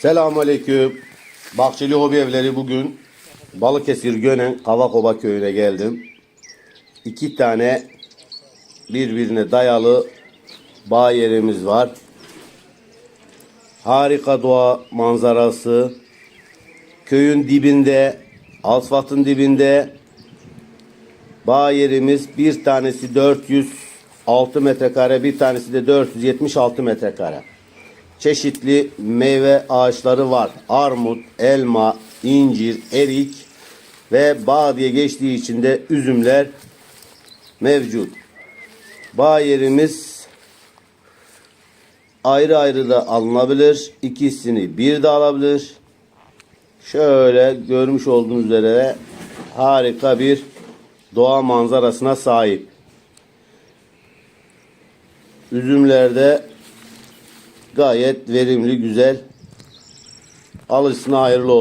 Selamünaleyküm. Bahçeli Hobi Evleri bugün Balıkesir Gönen Kavakoba köyüne geldim. İki tane birbirine dayalı bağ yerimiz var. Harika doğa manzarası. Köyün dibinde, asfaltın dibinde bağ yerimiz bir tanesi 406 metrekare, bir tanesi de 476 metrekare çeşitli meyve ağaçları var. Armut, elma, incir, erik ve bağ diye geçtiği için de üzümler mevcut. Bağ yerimiz ayrı ayrı da alınabilir. İkisini bir de alabilir. Şöyle görmüş olduğunuz üzere harika bir doğa manzarasına sahip. Üzümlerde gayet verimli, güzel. Alıcısına hayırlı olsun.